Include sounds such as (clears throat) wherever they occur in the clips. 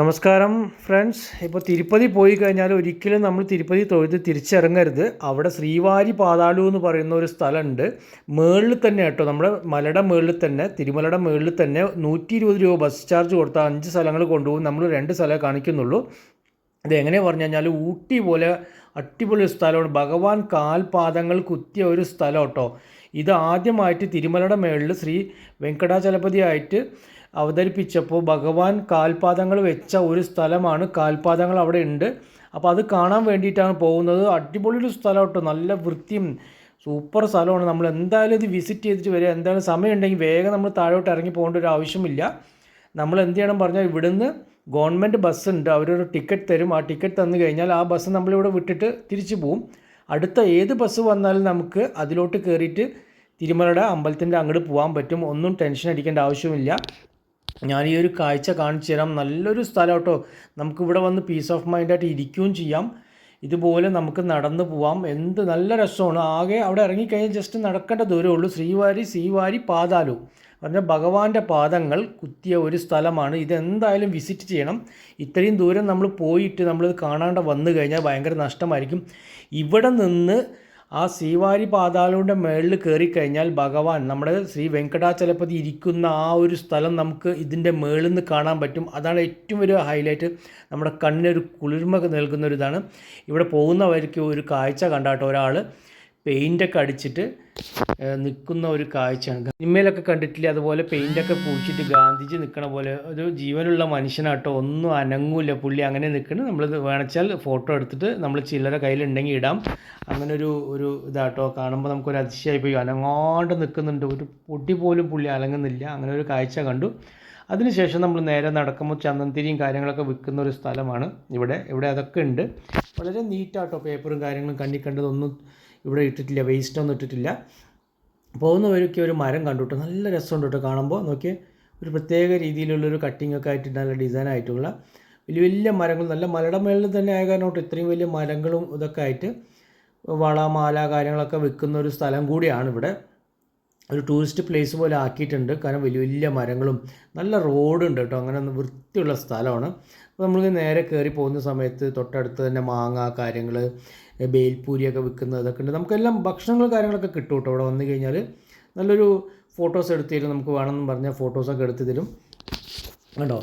നമസ്കാരം ഫ്രണ്ട്സ് ഇപ്പോൾ തിരുപ്പതി പോയി കഴിഞ്ഞാൽ ഒരിക്കലും നമ്മൾ തിരുപ്പതി തൊഴുത് തിരിച്ചിറങ്ങരുത്. അവിടെ ശ്രീവാരി പാതാളു എന്ന് പറയുന്ന ഒരു സ്ഥലമുണ്ട്. മേളിൽ തന്നെ കേട്ടോ നമ്മുടെ മലയുടെ മേളിൽ തന്നെ തിരുമലയുടെ മേളിൽ തന്നെ നൂറ്റി ഇരുപത് രൂപ ബസ് ചാർജ് കൊടുത്താൽ അഞ്ച് സ്ഥലങ്ങൾ കൊണ്ടുപോകും. നമ്മൾ രണ്ട് സ്ഥലമേ കാണിക്കുന്നുള്ളൂ. ഇത് എങ്ങനെ പറഞ്ഞു കഴിഞ്ഞാൽ ഊട്ടി പോലെ അടിപൊളി സ്ഥലമാണ്. ഭഗവാൻ കാൽപാദങ്ങൾ കുത്തിയ ഒരു സ്ഥലം കേട്ടോ. ഇത് ആദ്യമായിട്ട് തിരുമലയുടെ മേളിൽ ശ്രീ വെങ്കടാചലപതി ആയിട്ട് അവതരിപ്പിച്ചപ്പോൾ ഭഗവാൻ കാൽപാദങ്ങൾ വെച്ച ഒരു സ്ഥലമാണ്. കാൽപാദങ്ങൾ അവിടെ ഉണ്ട്. അപ്പോൾ അത് കാണാൻ വേണ്ടിയിട്ടാണ് പോകുന്നത്. അടിപൊളി ഒരു സ്ഥലം കേട്ടോ. നല്ല വൃത്തിയും സൂപ്പർ സ്ഥലമാണ്. നമ്മൾ എന്തായാലും ഇത് വിസിറ്റ് ചെയ്തിട്ട് വരിക. എന്തായാലും സമയമുണ്ടെങ്കിൽ വേഗം നമ്മൾ താഴോട്ട് ഇറങ്ങി പോകേണ്ട ഒരു ആവശ്യമില്ല. നമ്മൾ എന്ത് ചെയ്യണം പറഞ്ഞാൽ ഇവിടുന്ന് ഗവൺമെന്റ് ബസ് ഉണ്ട്. അവരൊരു ടിക്കറ്റ് തരും. ആ ടിക്കറ്റ് തന്നു കഴിഞ്ഞാൽ ആ ബസ് നമ്മളിവിടെ വിട്ടിട്ട് തിരിച്ചു പോവും. അടുത്ത ഏത് ബസ് വന്നാലും നമുക്ക് അതിലോട്ട് കയറിയിട്ട് തിരുമലയുടെ അമ്പലത്തിന്റെ അങ്ങോട്ട് പോകാൻ പറ്റും. ഒന്നും ടെൻഷൻ അടിക്കേണ്ട ആവശ്യമില്ല. ഞാൻ ഈ ഒരു കാഴ്ച കാണിച്ചു തരാം. നല്ലൊരു സ്ഥലം കേട്ടോ. നമുക്കിവിടെ വന്ന് പീസ് ഓഫ് മൈൻഡായിട്ട് ഇരിക്കുകയും ചെയ്യാം. ഇതുപോലെ നമുക്ക് നടന്നു പോവാം. എന്ത് നല്ല രസമാണ്. ആകെ അവിടെ ഇറങ്ങിക്കഴിഞ്ഞാൽ ജസ്റ്റ് നടക്കേണ്ട ദൂരമേ ഉള്ളൂ. ശ്രീവാരി ശ്രീവാരി പാതാലു. പറഞ്ഞാൽ ഭഗവാന്റെ പാദങ്ങൾ കുത്തിയ ഒരു സ്ഥലമാണ്. ഇതെന്തായാലും വിസിറ്റ് ചെയ്യണം. ഇത്രയും ദൂരം നമ്മൾ പോയിട്ട് നമ്മളിത് കാണാണ്ട് വന്നു കഴിഞ്ഞാൽ ഭയങ്കര നഷ്ടമായിരിക്കും. ഇവിടെ നിന്ന് ആ ശ്രീവാരി പാതാളുടെ മേളിൽ കയറി കഴിഞ്ഞാൽ ഭഗവാൻ നമ്മുടെ ശ്രീ വെങ്കടാചലപതി ഇരിക്കുന്ന ആ ഒരു സ്ഥലം നമുക്ക് ഇതിന്റെ മേളിൽ നിന്ന് കാണാൻ പറ്റും. അതാണ് ഏറ്റവും വലിയ ഹൈലൈറ്റ് നമ്മുടെ കണ്ണിനൊരു കുളിർമ നൽകുന്ന ഒരു ഇതാണ് ഇവിടെ പോകുന്നവർക്ക് ഒരു കാഴ്ച കണ്ടാട്ടോ ഒരാൾ. പെയിന്റൊക്കെ അടിച്ചിട്ട് നിൽക്കുന്ന ഒരു കാഴ്ചയാണ്. സിനിമയിലൊക്കെ കണ്ടിട്ടില്ലേ? അതുപോലെ പെയിന്റൊക്കെ പൂച്ചിട്ട് ഗാന്ധിജി നിൽക്കണ പോലെ ഒരു ജീവനുള്ള മനുഷ്യനാട്ടോ ഒന്നും അനങ്ങൂല പുള്ളി. അങ്ങനെ നിൽക്കുന്നത് നമ്മൾ വേണച്ചാൽ ഫോട്ടോ എടുത്തിട്ട് നമ്മൾ ചില്ലറ കയ്യിലുണ്ടെങ്കിൽ ഇടാം. അങ്ങനെ ഒരു ഒരു ഇതാട്ടോ. കാണുമ്പോൾ നമുക്കൊരു അതിശയമായി പോയി അനങ്ങാണ്ട് നിൽക്കുന്നുണ്ട് ഒരു പൊടി പോലും പുള്ളി അലങ്ങുന്നില്ല. അങ്ങനെ ഒരു കാഴ്ച കണ്ടു. അതിനുശേഷം നമ്മൾ നേരെ നടക്കുമ്പോൾ ചന്ദനത്തിരിയും കാര്യങ്ങളൊക്കെ വിൽക്കുന്ന ഒരു സ്ഥലമാണ് ഇവിടെ. ഇവിടെ അതൊക്കെ ഉണ്ട്. വളരെ നീറ്റാട്ടോ. പേപ്പറും കാര്യങ്ങളും കണ്ണി കണ്ടതൊന്നും ഇവിടെ ഇട്ടിട്ടില്ല വേസ്റ്റ് ഒന്നും ഇട്ടിട്ടില്ല. പോകുന്ന വഴിക്ക് ഒരു മരം കണ്ടുട്ടോ നല്ല രസമുണ്ട് കേട്ടോ കാണുമ്പോൾ നോക്കിയേ ഒരു പ്രത്യേക രീതിയിലുള്ളൊരു കട്ടിംഗ് ഒക്കെ ആയിട്ട് നല്ല ഡിസൈൻ ആയിട്ടുള്ള വലിയ വലിയ മരങ്ങൾ നല്ല മലയുടെ മേളിൽ തന്നെ ആയ കാരണം ഇത്രയും വലിയ മരങ്ങളും ഇതൊക്കെ ആയിട്ട് വള മാല കാര്യങ്ങളൊക്കെ വിൽക്കുന്ന ഒരു സ്ഥലം കൂടിയാണ് ഇവിടെ. ഒരു ടൂറിസ്റ്റ് പ്ലേസ് പോലെ ആക്കിയിട്ടുണ്ട്. കാരണം വലിയ വലിയ മരങ്ങളും നല്ല റോഡുണ്ട് കേട്ടോ അങ്ങനെ വൃത്തിയുള്ള സ്ഥലമാണ്. അപ്പോൾ നമ്മൾ നേരെ കയറി പോകുന്ന സമയത്ത് തൊട്ടടുത്ത് തന്നെ മാങ്ങ കാര്യങ്ങൾ ബേൽപൂരിയൊക്കെ വിൽക്കുന്നത് ഇതൊക്കെ ഉണ്ട്. നമുക്കെല്ലാം ഭക്ഷണങ്ങൾ കാര്യങ്ങളൊക്കെ കിട്ടും കേട്ടോ. അവിടെ വന്നു കഴിഞ്ഞാൽ നല്ലൊരു ഫോട്ടോസ് എടുത്ത് തരും നമുക്ക് വേണമെന്ന് പറഞ്ഞാൽ ഫോട്ടോസൊക്കെ എടുത്ത് തരും. കണ്ടോ?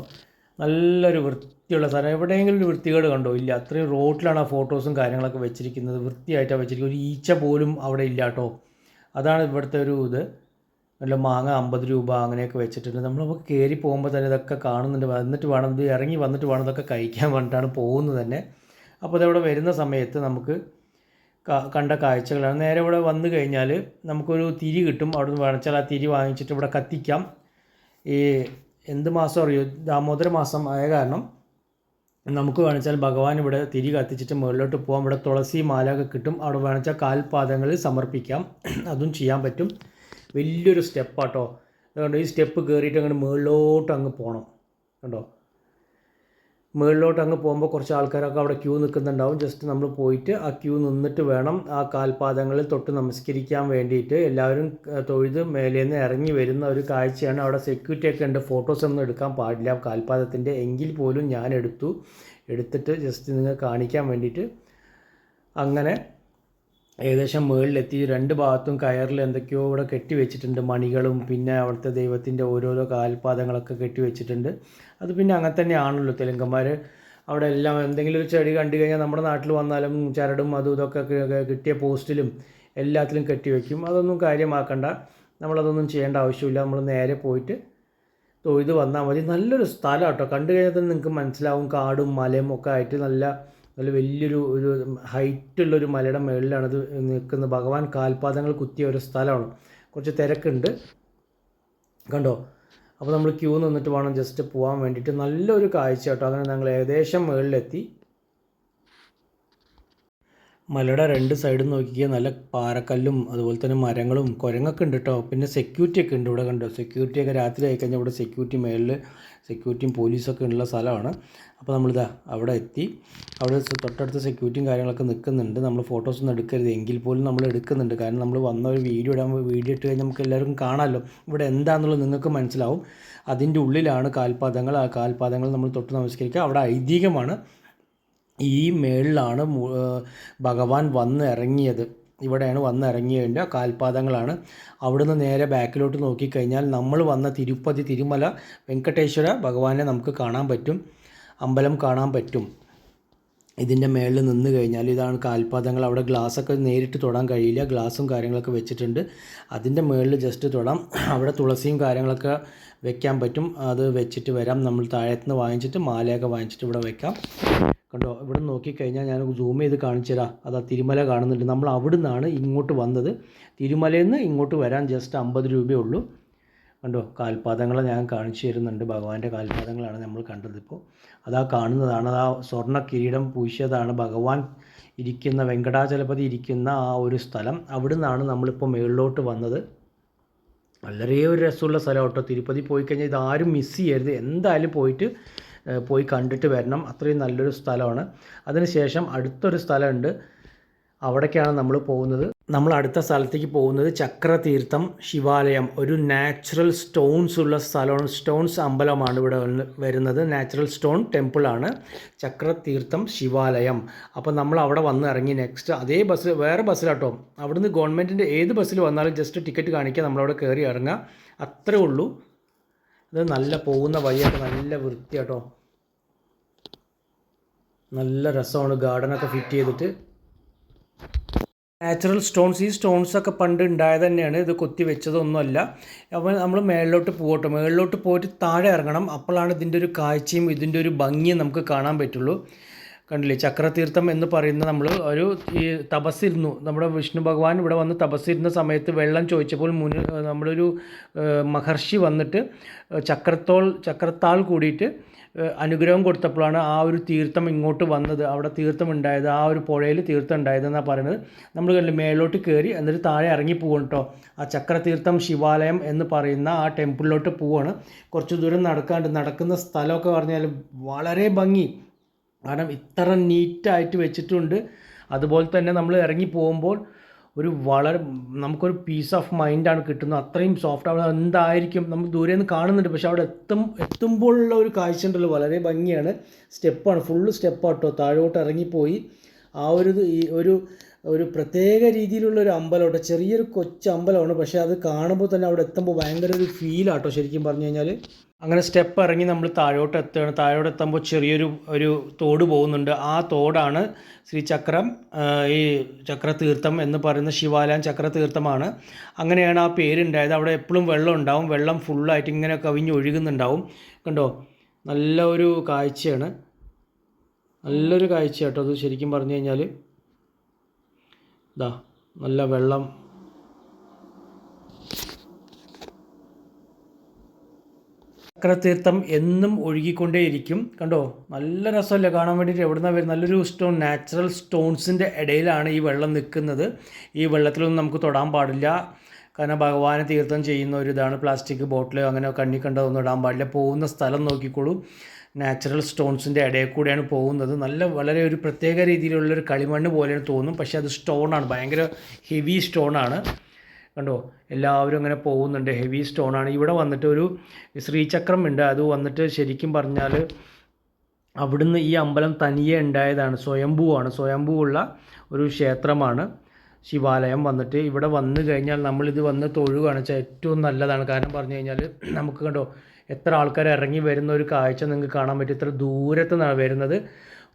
നല്ലൊരു വൃത്തിയുള്ള സ്ഥലം എവിടെയെങ്കിലും ഒരു വൃത്തികേട് കണ്ടോ? ഇല്ല. അത്രയും റോട്ടിലാണ് ആ ഫോട്ടോസും കാര്യങ്ങളൊക്കെ വെച്ചിരിക്കുന്നത്. വൃത്തിയായിട്ടാണ് വെച്ചിരിക്കുന്നത്. ഒരു ഈച്ച പോലും അവിടെ ഇല്ല കേട്ടോ. അതാണ് ഇവിടുത്തെ ഒരു ഇത്. നല്ല മാങ്ങ അമ്പത് രൂപ അങ്ങനെയൊക്കെ വെച്ചിട്ടുണ്ട്. നമ്മൾ കയറി പോകുമ്പോൾ തന്നെ ഇതൊക്കെ കാണുന്നുണ്ട്. വന്നിട്ട് വേണം ഇത് ഇറങ്ങി വന്നിട്ട് വേണം ഇതൊക്കെ കഴിക്കാൻ വേണ്ടിയിട്ടാണ് പോകുന്നത് തന്നെ. അപ്പോൾ അതവിടെ വരുന്ന സമയത്ത് നമുക്ക് കണ്ട കാഴ്ചകളാണ്. നേരെ ഇവിടെ വന്നു കഴിഞ്ഞാൽ നമുക്കൊരു തിരി കിട്ടും. അവിടെ നിന്ന് വേണച്ചാൽ ആ തിരി വാങ്ങിച്ചിട്ട് ഇവിടെ കത്തിക്കാം. ഈ എന്ത് മാസം അറിയോ? ദാമോദര മാസം ആയ കാരണം നമുക്ക് വേണച്ചാൽ ഭഗവാൻ ഇവിടെ തിരി കത്തിച്ചിട്ട് മുകളിലോട്ട് പോകാം ഇവിടെ തുളസി മാലയൊക്കെ കിട്ടും. അവിടെ വേണച്ചാൽ കാൽപാദങ്ങളിൽ സമർപ്പിക്കാം. അതും ചെയ്യാൻ പറ്റും. വലിയൊരു സ്റ്റെപ്പാട്ടോ. അതുകൊണ്ട് ഈ സ്റ്റെപ്പ് കയറിയിട്ട് അങ്ങോട്ട് മുകളിലോട്ട് അങ്ങ് പോകണം കണ്ടോ? മുകളിലോട്ട് അങ്ങ് പോകുമ്പോൾ കുറച്ച് ആൾക്കാരൊക്കെ അവിടെ ക്യൂ നിൽക്കുന്നുണ്ടാവും. ജസ്റ്റ് നമ്മൾ പോയിട്ട് ആ ക്യൂ നിന്നിട്ട് വേണം ആ കാൽപാദങ്ങളിൽ തൊട്ട് നമസ്കരിക്കാൻ വേണ്ടിയിട്ട്. എല്ലാവരും തൊഴുത് മേലേന്ന് ഇറങ്ങി വരുന്ന ഒരു കാഴ്ചയാണ്. അവിടെ സെക്യൂരിറ്റി ഒക്കെ ഉണ്ട്. ഫോട്ടോസ് ഒന്നും എടുക്കാൻ പാടില്ല. കാൽപാദത്തിന്റെ എങ്കിൽ പോലും ഞാൻ എടുത്തു. എടുത്തിട്ട് ജസ്റ്റ് നിങ്ങൾ കാണിക്കാൻ വേണ്ടിയിട്ട്. അങ്ങനെ ഏകദേശം മുകളിലെത്തി രണ്ട് ഭാഗത്തും കയറിൽ എന്തൊക്കെയോ ഇവിടെ കെട്ടി വെച്ചിട്ടുണ്ട് മണികളും പിന്നെ അവിടുത്തെ ദൈവത്തിന്റെ ഓരോരോ കാൽപാദങ്ങളൊക്കെ കെട്ടി വെച്ചിട്ടുണ്ട്. അത് പിന്നെ അങ്ങനെ തന്നെയാണല്ലോ തെലുങ്കന്മാർ. അവിടെ എല്ലാം എന്തെങ്കിലും ഒരു ചെടി കണ്ടു കഴിഞ്ഞാൽ നമ്മുടെ നാട്ടിൽ വന്നാലും ചരടും അതും ഇതൊക്കെ കിട്ടിയ പോസ്റ്റിലും എല്ലാത്തിലും കെട്ടി വയ്ക്കും അതൊന്നും കാര്യമാക്കണ്ട. നമ്മളതൊന്നും ചെയ്യേണ്ട ആവശ്യമില്ല. നമ്മൾ നേരെ പോയിട്ട് തൊഴുത് വന്നാൽ മതി. നല്ലൊരു സ്ഥലം കേട്ടോ. കണ്ടു കഴിഞ്ഞാൽ തന്നെ നിങ്ങൾക്ക് മനസ്സിലാവും. കാടും മലയും ഒക്കെ ആയിട്ട് നല്ല നല്ല വലിയൊരു ഒരു ഹൈറ്റുള്ളൊരു മലയുടെ അത് നിൽക്കുന്നത്. ഭഗവാൻ കാൽപാദങ്ങൾ കുത്തിയ ഒരു സ്ഥലമാണ്. കുറച്ച് തിരക്കുണ്ട്. കണ്ടോ? അപ്പോൾ നമ്മൾ ക്യൂ നിന്നിട്ട് വേണം ജസ്റ്റ് പോകാൻ വേണ്ടിയിട്ട്. നല്ലൊരു കാഴ്ച കേട്ടോ. അങ്ങനെ ഞങ്ങൾ ഏകദേശം മുകളിലെത്തി മലയുടെ രണ്ട് സൈഡും നോക്കിയാൽ നല്ല പാറക്കല്ലും അതുപോലെ തന്നെ മരങ്ങളും കുരങ്ങൊക്കെ ഉണ്ട് കേട്ടോ പിന്നെ സെക്യൂരിറ്റി ഒക്കെ ഉണ്ട് ഇവിടെ കണ്ടോ? സെക്യൂരിറ്റി ഒക്കെ രാത്രി ആയിക്കഴിഞ്ഞാൽ ഇവിടെ സെക്യൂരിറ്റി മേളിൽ സെക്യൂരിറ്റിയും പോലീസൊക്കെ ഉള്ള സ്ഥലമാണ്. അപ്പോൾ നമ്മളിതാ അവിടെ എത്തി. അവിടെ തൊട്ടടുത്ത സെക്യൂരിറ്റിയും കാര്യങ്ങളൊക്കെ നിൽക്കുന്നുണ്ട്. നമ്മൾ ഫോട്ടോസൊന്നും എടുക്കരുത്. എങ്കിൽ പോലും നമ്മൾ എടുക്കുന്നുണ്ട്. കാരണം നമ്മൾ വന്ന ഒരു വീഡിയോ ഇടാൻ വീഡിയോ ഇട്ട് കഴിഞ്ഞാൽ നമുക്ക് എല്ലാവർക്കും കാണാമല്ലോ. ഇവിടെ എന്താണെന്നുള്ളത് നിങ്ങൾക്ക് മനസ്സിലാവും. അതിന്റെ ഉള്ളിലാണ് കാൽപാദങ്ങൾ. ആ കാൽപാദങ്ങൾ നമ്മൾ തൊട്ട് നമസ്കരിക്കുക. അവിടെ ഐതിഹ്യമാണ്. ഈ മേളിലാണ് ഭഗവാൻ വന്ന് ഇറങ്ങിയത് ഇവിടെയാണ് വന്ന് ഇറങ്ങിയതിന്റെ കാൽപാദങ്ങളാണ്. അവിടുന്ന് നേരെ ബാക്കിലോട്ട് നോക്കിക്കഴിഞ്ഞാൽ നമ്മൾ വന്ന തിരുപ്പതി തിരുമല വെങ്കടേശ്വര ഭഗവാനെ നമുക്ക് കാണാൻ പറ്റും അമ്പലം കാണാൻ പറ്റും. ഇതിന്റെ മേളിൽ നിന്ന് കഴിഞ്ഞാൽ ഇതാണ് കാൽപാദങ്ങൾ. അവിടെ ഗ്ലാസ്സൊക്കെ നേരിട്ട് തൊടാൻ കഴിയില്ല ഗ്ലാസും കാര്യങ്ങളൊക്കെ വെച്ചിട്ടുണ്ട്. അതിന്റെ മേളിൽ ജസ്റ്റ് തൊടാം. അവിടെ തുളസിയും കാര്യങ്ങളൊക്കെ വെക്കാൻ പറ്റും. അത് വെച്ചിട്ട് വരാം. നമ്മൾ താഴത്തുനിന്ന് വാങ്ങിച്ചിട്ട് മാലയൊക്കെ വാങ്ങിച്ചിട്ട് ഇവിടെ വെക്കാം. കണ്ടോ ഇവിടെ നോക്കിക്കഴിഞ്ഞാൽ ഞാൻ സൂം ചെയ്ത് കാണിച്ചു തരാം. അതാ തിരുമല കാണുന്നുണ്ട്. നമ്മൾ അവിടെ നിന്നാണ് ഇങ്ങോട്ട് വന്നത്. തിരുമലയിൽ നിന്ന് ഇങ്ങോട്ട് വരാൻ ജസ്റ്റ് അമ്പത് രൂപയേ ഉള്ളൂ. കണ്ടോ കാൽപാദങ്ങളെ ഞാൻ കാണിച്ചു തരുന്നുണ്ട്. ഭഗവാന്റെ കാൽപാദങ്ങളാണ് നമ്മൾ കണ്ടത് ഇപ്പോൾ അതാ കാണുന്നതാണ്. അതാ സ്വർണ കിരീടം പൂശിയതാണ് ഭഗവാൻ ഇരിക്കുന്ന വെങ്കടാചലപതി ഇരിക്കുന്ന ആ ഒരു സ്ഥലം. അവിടെ നിന്നാണ് നമ്മളിപ്പോൾ മുകളിലോട്ട് വന്നത്. വളരെ ഒരു രസമുള്ള സ്ഥലം കേട്ടോ തിരുപ്പതി പോയി കഴിഞ്ഞാൽ ഇതാരും മിസ് ചെയ്യരുത്. എന്തായാലും പോയിട്ട് പോയി കണ്ടിട്ട് വരണം. അത്രയും നല്ലൊരു സ്ഥലമാണ്. അതിനുശേഷം അടുത്തൊരു സ്ഥലമുണ്ട്. അവിടേക്കാണ് നമ്മൾ പോകുന്നത്. നമ്മൾ അടുത്ത സ്ഥലത്തേക്ക് പോകുന്നത് ചക്രതീർത്ഥം ശിവാലയം. ഒരു നാച്ചുറൽ സ്റ്റോൺസ് ഉള്ള സ്ഥലമാണ്. സ്റ്റോൺസ് അമ്പലമാണ് ഇവിടെ വരുന്നത്. നാച്ചുറൽ സ്റ്റോൺ ടെമ്പിളാണ് ചക്രതീർത്ഥം ശിവാലയം. അപ്പോൾ നമ്മൾ അവിടെ വന്ന് ഇറങ്ങി നെക്സ്റ്റ് അതേ ബസ് വേറെ ബസ്സിലാട്ടോ അവിടുന്ന് ഗവൺമെന്റിന്റെ ഏത് ബസ്സിൽ വന്നാലും ജസ്റ്റ് ടിക്കറ്റ് കാണിക്കുക നമ്മളവിടെ കയറി ഇറങ്ങുക. അത്രേ ഉള്ളൂ. ഇത് നല്ല പോകുന്ന വഴിയൊക്കെ നല്ല വൃത്തിയാട്ടോ. നല്ല രസമാണ് ഗാർഡനൊക്കെ ഫിറ്റ് ചെയ്തിട്ട്. നാച്ചുറൽ സ്റ്റോൺസ് ഈ സ്റ്റോൺസ് ഒക്കെ പണ്ട് ഉണ്ടായത് തന്നെയാണ്. ഇത് കൊത്തി വെച്ചതൊന്നുമല്ല. അപ്പോൾ നമ്മൾ മേളിലോട്ട് പോകട്ടെ. മേളിലോട്ട് പോയിട്ട് താഴെ ഇറങ്ങണം. അപ്പോഴാണ് ഇതിന്റെ ഒരു കാഴ്ചയും ഇതിന്റെ ഒരു ഭംഗിയും നമുക്ക് കാണാൻ പറ്റുള്ളൂ. കണ്ടില്ലേ? ചക്രതീർത്ഥം എന്ന് പറയുന്ന നമ്മൾ ഒരു ഈ തപസ്സിരുന്നു. നമ്മുടെ വിഷ്ണു ഭഗവാൻ ഇവിടെ വന്ന് തപസ്സിരുന്ന സമയത്ത് വെള്ളം ചോദിച്ചപ്പോൾ മുന്നിൽ നമ്മളൊരു ഏഹ്, മഹർഷി വന്നിട്ട് ചക്രത്തോൾ ചക്രത്താൾ കൂടിയിട്ട് അനുഗ്രഹം കൊടുത്തപ്പോഴാണ് ആ ഒരു തീർത്ഥം ഇങ്ങോട്ട് വന്നത്. അവിടെ തീർത്ഥം ഉണ്ടായത് ആ ഒരു പുഴയിൽ തീർത്ഥം ഉണ്ടായതെന്നാണ് പറയുന്നത്. നമ്മൾ കണ്ടില്ല മേലോട്ട് കയറി എന്നിട്ട് താഴെ ഇറങ്ങി പോകണം കേട്ടോ ആ ചക്രതീർത്ഥം ശിവാലയം എന്ന് പറയുന്ന ആ ടെമ്പിളിലോട്ട് പോവാണ്. കുറച്ച് ദൂരം നടക്കാണ്ട് നടക്കുന്ന സ്ഥലമൊക്കെ പറഞ്ഞാൽ വളരെ ഭംഗി. കാരണം ഇത്ര നീറ്റായിട്ട് വെച്ചിട്ടുണ്ട്. അതുപോലെ തന്നെ നമ്മൾ ഇറങ്ങി പോകുമ്പോൾ ഒരു വളരെ നമുക്കൊരു പീസ് ഓഫ് മൈൻഡാണ് കിട്ടുന്നത്. അത്രയും സോഫ്റ്റ് അവിടെ എന്തായിരിക്കും? നമ്മൾ ദൂരെ നിന്ന് കാണുന്നുണ്ട്. പക്ഷേ അവിടെ എത്തും എത്തുമ്പോഴുള്ള ഒരു കാഴ്ച ഉണ്ടല്ലോ. വളരെ ഭംഗിയാണ്. സ്റ്റെപ്പാണ് ഫുള്ള് സ്റ്റെപ്പാട്ടോ താഴോട്ട് ഇറങ്ങിപ്പോയി. ആ ഒരു ഒരു ഒരു പ്രത്യേക രീതിയിലുള്ള ഒരു അമ്പലമുണ്ട് ചെറിയൊരു കൊച്ചു അമ്പലമാണ്. പക്ഷേ അത് കാണുമ്പോൾ തന്നെ അവിടെ എത്തുമ്പോൾ ഭയങ്കര ഒരു ഫീലാട്ടോ ശരിക്കും പറഞ്ഞു കഴിഞ്ഞാൽ അങ്ങനെ സ്റ്റെപ്പ് ഇറങ്ങി നമ്മൾ താഴോട്ട് എത്തുകയാണ് താഴോട്ട് എത്തുമ്പോൾ ചെറിയൊരു ഒരു തോട് പോകുന്നുണ്ട്. ആ തോടാണ് ശ്രീചക്രം ചക്രം ഈ ചക്രതീർത്ഥം എന്ന് പറയുന്ന ശിവാലയം ചക്രതീർത്ഥമാണ്. അങ്ങനെയാണ് ആ പേരുണ്ടായത്. അവിടെ എപ്പോഴും വെള്ളം ഉണ്ടാവും. വെള്ളം ഫുള്ളായിട്ട് ഇങ്ങനെ കവിഞ്ഞ് ഒഴുകുന്നുണ്ടാവും. കണ്ടോ? നല്ല ഒരു കാഴ്ചയാണ്. നല്ലൊരു കാഴ്ച കേട്ടോ അത് ശരിക്കും പറഞ്ഞു കഴിഞ്ഞാൽ ഇതാ നല്ല വെള്ളം ചക്രതീർത്ഥം എന്നും ഒഴുകിക്കൊണ്ടേയിരിക്കും. കണ്ടോ? നല്ല രസമല്ലേ കാണാൻ വേണ്ടിയിട്ട്. എവിടുന്ന വരുന്നത്? നല്ലൊരു സ്റ്റോൺ നാച്ചുറൽ സ്റ്റോൺസിന്റെ ഇടയിലാണ് ഈ വെള്ളം നിൽക്കുന്നത്. ഈ വെള്ളത്തിലൊന്നും നമുക്ക് തൊടാൻ പാടില്ല. കാരണം ഭഗവാനെ തീർത്ഥം ചെയ്യുന്ന ഒരു ഇതാണ്. പ്ലാസ്റ്റിക് ബോട്ടിലോ അങ്ങനെ കണ്ണി കണ്ടതൊന്നും ഇടാൻ പാടില്ല. പോകുന്ന സ്ഥലം നോക്കിക്കോളൂ. നാച്ചുറൽ സ്റ്റോൺസിന്റെ ഇടയിൽ കൂടെയാണ് പോകുന്നത്. നല്ല വളരെ ഒരു പ്രത്യേക രീതിയിലുള്ളൊരു കളിമണ്ണ് പോലെയാണ് തോന്നും. പക്ഷേ അത് സ്റ്റോണാണ് ഭയങ്കര ഹെവി സ്റ്റോണാണ് കണ്ടോ? എല്ലാവരും അങ്ങനെ പോകുന്നുണ്ട്. ഹെവി സ്റ്റോണാണ് ഇവിടെ വന്നിട്ട് ഒരു ശ്രീചക്രം ഉണ്ട്. അത് വന്നിട്ട് ശരിക്കും പറഞ്ഞാൽ അവിടുന്ന് ഈ അമ്പലം തനിയെ ഉണ്ടായതാണ്. സ്വയംഭൂവാണ് സ്വയംഭൂവുള്ള ഒരു ക്ഷേത്രമാണ് ശിവാലയം വന്നിട്ട്. ഇവിടെ വന്നു കഴിഞ്ഞാൽ നമ്മളിത് വന്ന് തൊഴുകയാണ്. വെച്ചാൽ ഏറ്റവും നല്ലതാണ്. കാരണം പറഞ്ഞു കഴിഞ്ഞാൽ (clears throat) നമുക്ക് കണ്ടോ എത്ര ആൾക്കാർ ഇറങ്ങി വരുന്ന ഒരു കാഴ്ച നിങ്ങൾക്ക് കാണാൻ പറ്റും. ഇത്ര ദൂരത്ത് നിന്നാണ് വരുന്നത്.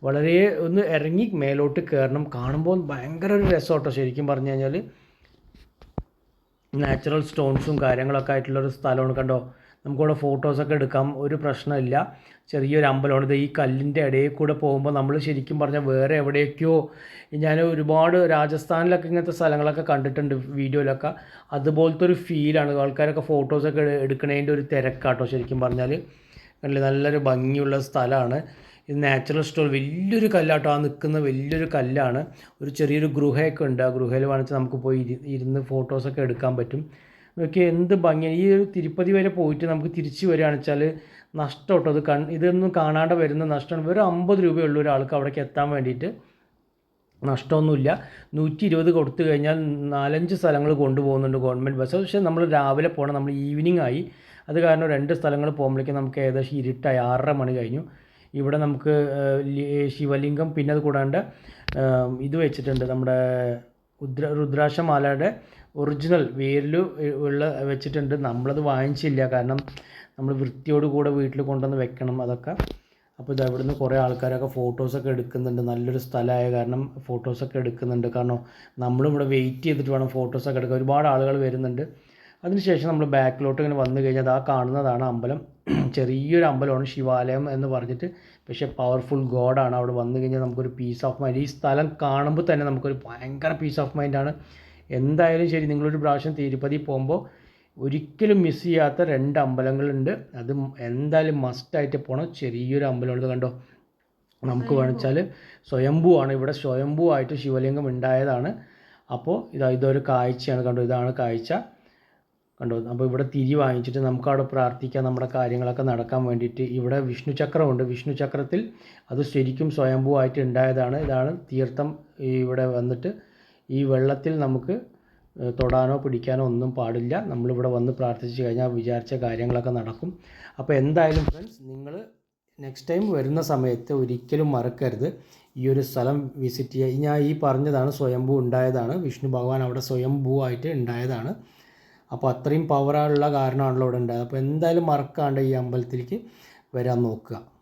വളരെ ഒന്ന് ഇറങ്ങി മേലോട്ട് കയറണം. കാണുമ്പോൾ ഭയങ്കര ഒരു രസമാട്ടോ ശരിക്കും പറഞ്ഞു കഴിഞ്ഞാൽ നാച്ചുറൽ സ്റ്റോൺസും കാര്യങ്ങളൊക്കെ ആയിട്ടുള്ളൊരു സ്ഥലമാണ് കണ്ടോ? നമുക്കവിടെ ഫോട്ടോസൊക്കെ എടുക്കാം. ഒരു പ്രശ്നമില്ല. ചെറിയൊരു അമ്പലമാണ്. ഇത് ഈ കല്ലിന്റെ ഇടയിൽ കൂടെ പോകുമ്പോൾ നമ്മൾ ശരിക്കും പറഞ്ഞാൽ വേറെ എവിടേക്കോ ഞാൻ ഒരുപാട് രാജസ്ഥാനിലൊക്കെ ഇങ്ങനത്തെ സ്ഥലങ്ങളൊക്കെ കണ്ടിട്ടുണ്ട് വീഡിയോയിലൊക്കെ. അതുപോലത്തെ ഒരു ഫീലാണ് ആൾക്കാരൊക്കെ ഫോട്ടോസൊക്കെ എടുക്കണതിന്റെ ഒരു തിരക്കാട്ടോ ശരിക്കും പറഞ്ഞാൽ. നല്ല നല്ലൊരു ഭംഗിയുള്ള സ്ഥലമാണ്. ഇത് നാച്ചുറൽ സ്റ്റോൺ വലിയൊരു കല്ലാട്ടോ. ആ നിൽക്കുന്ന വലിയൊരു കല്ലാണ്. ഒരു ചെറിയൊരു ഗൃഹയൊക്കെ ഉണ്ട്. ആ ഗൃഹയിൽ വേണമെങ്കിൽ നമുക്ക് പോയി ഇരി ഇരുന്ന് ഫോട്ടോസൊക്കെ എടുക്കാൻ പറ്റും. നോക്കി എന്ത് ഭംഗി ഈ ഒരു തിരുപ്പതി വരെ പോയിട്ട് നമുക്ക് തിരിച്ച് വരികയാണെന്ന് വെച്ചാൽ നഷ്ടം കേട്ടോ അത് കൺ ഇതൊന്നും കാണാണ്ട് വരുന്ന നഷ്ടമാണ്. വെറും അമ്പത് രൂപയുള്ള ഒരാൾക്ക് അവിടേക്ക് എത്താൻ വേണ്ടിയിട്ട്. നഷ്ടമൊന്നുമില്ല. നൂറ്റി ഇരുപത് കൊടുത്തു കഴിഞ്ഞാൽ നാലഞ്ച് സ്ഥലങ്ങൾ കൊണ്ടുപോകുന്നുണ്ട് ഗവൺമെന്റ് ബസ്. പക്ഷേ നമ്മൾ രാവിലെ പോകണം. നമ്മൾ ഈവനിങ് ആയി. അത് കാരണം രണ്ട് സ്ഥലങ്ങൾ പോകുമ്പോഴേക്കും നമുക്ക് ഏകദേശം ഇരുട്ടായി. ആറര മണി കഴിഞ്ഞു. ഇവിടെ നമുക്ക് ശിവലിംഗം പിന്നെ അത് കൂടാണ്ട് ഇത് വെച്ചിട്ടുണ്ട് നമ്മുടെ രുദ്ര രുദ്രാക്ഷമാലയുടെ ഒറിജിനൽ വേരിൽ ഉള്ള വെച്ചിട്ടുണ്ട്. നമ്മളത് വാങ്ങിച്ചില്ല. കാരണം നമ്മൾ വൃത്തിയോട് കൂടെ വീട്ടിൽ കൊണ്ടുവന്ന് വെക്കണം അതൊക്കെ. അപ്പോൾ ഇത് അവിടുന്ന് കുറേ ആൾക്കാരൊക്കെ ഫോട്ടോസൊക്കെ എടുക്കുന്നുണ്ട്. നല്ലൊരു സ്ഥലമായ കാരണം ഫോട്ടോസൊക്കെ എടുക്കുന്നുണ്ട്. കാരണം നമ്മളിവിടെ വെയിറ്റ് ചെയ്തിട്ട് വേണം ഫോട്ടോസൊക്കെ എടുക്കാൻ. ഒരുപാട് ആളുകൾ വരുന്നുണ്ട്. അതിനുശേഷം നമ്മൾ ബാക്കിലോട്ട് ഇങ്ങനെ വന്നു കഴിഞ്ഞാൽ ആ കാണുന്നതാണ് അമ്പലം. (clears throat) ചെറിയൊരു അമ്പലമാണ് ശിവാലയം എന്ന് പറഞ്ഞിട്ട്. പക്ഷേ പവർഫുൾ ഗോഡാണ് അവിടെ വന്നു കഴിഞ്ഞാൽ നമുക്കൊരു പീസ് ഓഫ് മൈൻഡ് ഈ സ്ഥലം കാണുമ്പോൾ തന്നെ നമുക്കൊരു ഭയങ്കര പീസ് ഓഫ് മൈൻഡാണ് എന്തായാലും ശരി നിങ്ങളൊരു പ്രാവശ്യം തിരുപ്പതി പോകുമ്പോൾ ഒരിക്കലും മിസ് ചെയ്യാത്ത രണ്ട് അമ്പലങ്ങളുണ്ട്. അത് എന്തായാലും മസ്റ്റായിട്ട് പോകണം ചെറിയൊരു അമ്പലമുള്ളത് കണ്ടോ? നമുക്ക് വേണിച്ചാൽ സ്വയംഭൂ ആണ്. ഇവിടെ സ്വയംഭൂ ആയിട്ട് ശിവലിംഗം ഉണ്ടായതാണ്. അപ്പോൾ ഇതാ ഇതൊരു കാഴ്ചയാണ് കണ്ടോ? ഇതാണ് കാഴ്ച. കണ്ടോ? അപ്പോൾ ഇവിടെ തിരി വാങ്ങിച്ചിട്ട് നമുക്ക് അവിടെ പ്രാർത്ഥിക്കാം നമ്മുടെ കാര്യങ്ങളൊക്കെ നടക്കാൻ വേണ്ടിയിട്ട്. ഇവിടെ വിഷ്ണു ചക്രമുണ്ട്. വിഷ്ണു ചക്രത്തിൽ അത് ശരിക്കും സ്വയംഭൂവായിട്ട് ഉണ്ടായതാണ്. ഇതാണ് തീർത്ഥം ഇവിടെ വന്നിട്ട് ഈ വെള്ളത്തിൽ നമുക്ക് തൊടാനോ പിടിക്കാനോ ഒന്നും പാടില്ല. നമ്മളിവിടെ വന്ന് പ്രാർത്ഥിച്ചു കഴിഞ്ഞാൽ വിചാരിച്ച കാര്യങ്ങളൊക്കെ നടക്കും. അപ്പോൾ എന്തായാലും ഫ്രണ്ട്സ് നിങ്ങൾ നെക്സ്റ്റ് ടൈം വരുന്ന സമയത്ത് ഒരിക്കലും മറക്കരുത്. ഈ ഒരു സ്ഥലം വിസിറ്റ് ചെയ്യുക. ഞാൻ ഈ പറഞ്ഞതാണ് സ്വയംഭൂ ഉണ്ടായതാണ്. വിഷ്ണു ഭഗവാൻ അവിടെ സ്വയംഭൂ ആയിട്ട് ഉണ്ടായതാണ്. അപ്പോൾ അത്രയും പവറുള്ള കാരണമാണല്ലോ ഇവിടെ ഉണ്ടായത്. അപ്പോൾ എന്തായാലും മറക്കാണ്ട് ഈ അമ്പലത്തിലേക്ക് വരാൻ നോക്കുക.